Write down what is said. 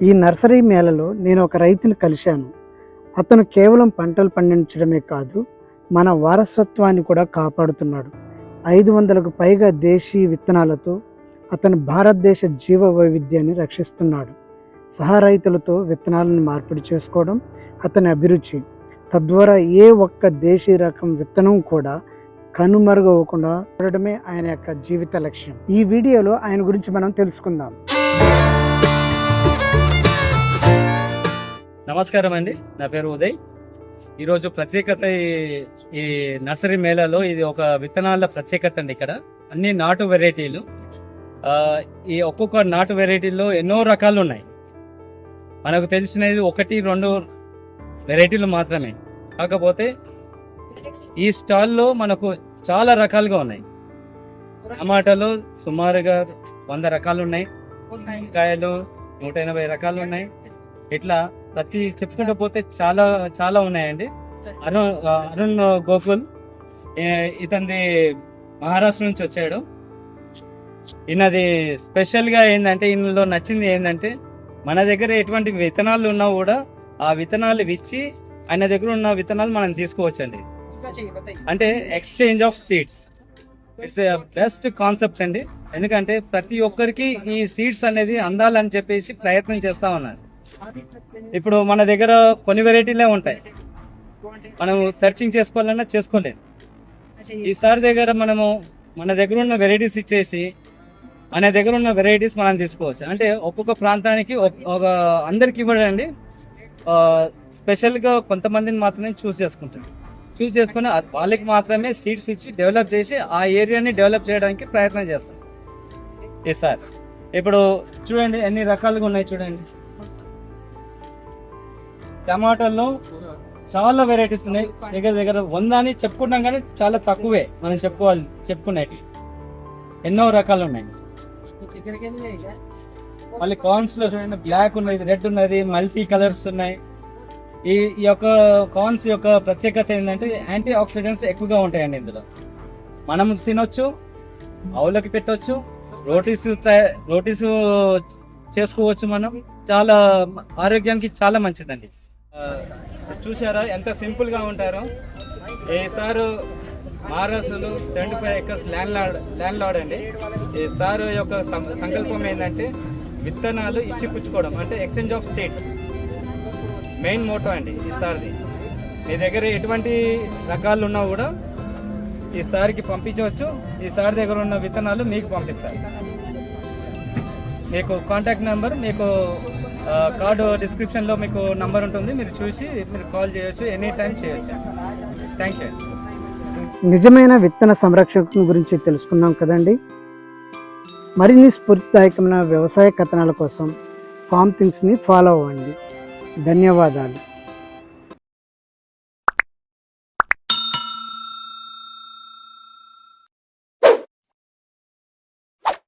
ఈ నర్సరీ మేళలో నేను ఒక రైతుని కలిశాను. అతను కేవలం పంటలు పండించడమే కాదు మన వారసత్వాన్ని కూడా కాపాడుతున్నాడు. ఐదు వందలకు పైగా దేశీ విత్తనాలతో అతను భారతదేశ జీవ వైవిధ్యాన్ని రక్షిస్తున్నాడు. సహా రైతులతో విత్తనాలను మార్పిడి చేసుకోవడం అతని అభిరుచి. తద్వారా ఏ ఒక్క దేశీ రకం విత్తనం కూడా కనుమరుగవ్వకుండా చూడడమే ఆయన యొక్క జీవిత లక్ష్యం. ఈ వీడియోలో ఆయన గురించి మనం తెలుసుకుందాం. నమస్కారం అండి. నా పేరు ఉదయ్. ఈరోజు ప్రత్యేకత ఈ- ఈ నర్సరీ మేళాలో ఇది ఒక విత్తనాల ప్రత్యేకత అండి ఇక్కడ. అన్ని నాటు వెరైటీలు. ఈ ఒక్కొక్క నాటు వెరైటీలో ఎన్నో రకాలు ఉన్నాయి. మనకు తెలిసినది ఒకటి రెండు వెరైటీలు మాత్రమే. కాకపోతే ఈ స్టాల్లో మనకు చాలా రకాలుగా ఉన్నాయి. టమాటాలు సుమారుగా వంద రకాలు ఉన్నాయి. కాయలు నూట ఎనభై రకాలు ఉన్నాయి. ఇట్లా ప్రతి చెప్పుకుంటూ పోతే చాలా చాలా ఉన్నాయండి. అరుణ్ అరుణ్ గోకుల్ ఇతనిది మహారాష్ట్ర నుంచి వచ్చాడు. ఈయనది స్పెషల్గా ఏంటంటే ఈయనలో నచ్చింది ఏంటంటే మన దగ్గర ఎటువంటి విత్తనాలు ఉన్నా కూడా ఆ విత్తనాలు ఇచ్చి ఆయన దగ్గర ఉన్న విత్తనాలు మనం తీసుకోవచ్చండి. అంటే exchange of seeds. It's best concept అండి. ఎందుకంటే ప్రతి ఒక్కరికి ఈ సీడ్స్ అనేది అందాలని చెప్పేసి ప్రయత్నం చేస్తా ఉన్నారు. ఇప్పుడు మన దగ్గర కొన్ని వెరైటీలే ఉంటాయి. మనం సెర్చింగ్ చేసుకోవాలన్నా చేసుకోలేము. ఈసారి దగ్గర మనము మన దగ్గర ఉన్న వెరైటీస్ ఇచ్చేసి మన దగ్గర ఉన్న వెరైటీస్ మనం తీసుకోవచ్చు. అంటే ఒక్కొక్క ప్రాంతానికి ఒక- అందరికి ఇవ్వడండి. స్పెషల్గా కొంతమందిని మాత్రమే చూస్ చేసుకుంటారు చూస్ చేసుకుని వాళ్ళకి మాత్రమే సీట్స్ ఇచ్చి డెవలప్ చేసి ఆ ఏరియాని డెవలప్ చేయడానికి ప్రయత్నం చేస్తాం. సార్ ఇప్పుడు చూడండి ఎన్ని రకాలుగా ఉన్నాయి చూడండి. టమాటాల్లో చాలా వెరైటీస్ ఉన్నాయి. దగ్గర దగ్గర వంద అని చెప్పుకుంటాం కానీ చాలా తక్కువే. మనం చెప్పుకోవాలి చెప్పుకునేవి ఎన్నో రకాలు ఉన్నాయి. మళ్ళీ కార్న్స్లో చూడండి బ్లాక్ ఉన్నది రెడ్ ఉన్నది మల్టీ కలర్స్ ఉన్నాయి. ఈ ఈ యొక్క కార్న్స్ యొక్క ప్రత్యేకత ఏంటంటే యాంటీ ఆక్సిడెంట్స్ ఎక్కువగా ఉంటాయండి ఇందులో. మనం తినొచ్చు ఆవులకి పెట్టొచ్చు రోటీస్ రోటీస్ చేసుకోవచ్చు మనం. చాలా ఆరోగ్యానికి చాలా మంచిదండి. చూసారా ఎంత సింపుల్గా ఉంటారో. ఈ సారు మహారాష్ట్రలో seventy five acres land lord land lord అండి. ఈ సార్ యొక్క సంకల్పం ఏంటంటే విత్తనాలు ఇచ్చి పుచ్చుకోవడం అంటే exchange of seeds. Main motto అండి ఈ సార్ది. మీ దగ్గర ఎటువంటి రకాలు ఉన్నా కూడా ఈ సార్కి పంపించవచ్చు. ఈ సార్ దగ్గర ఉన్న విత్తనాలు మీకు పంపిస్తారు. మీకు కాంటాక్ట్ నెంబర్ మీకు కార్డు డిస్క్రిప్షన్లో మీకు నంబర్ ఉంటుంది మీరు చూసి మీరు కాల్ చేయొచ్చు ఎనీ టైం చేయొచ్చు. థ్యాంక్ యూ నిజమైన విత్తన సంరక్షణ గురించి తెలుసుకున్నాం కదండి. మరిన్ని స్ఫూర్తిదాయకమైన వ్యవసాయ కథనాల కోసం ఫామ్ థింగ్స్ని ఫాలో అవ్వండి. ధన్యవాదాలు.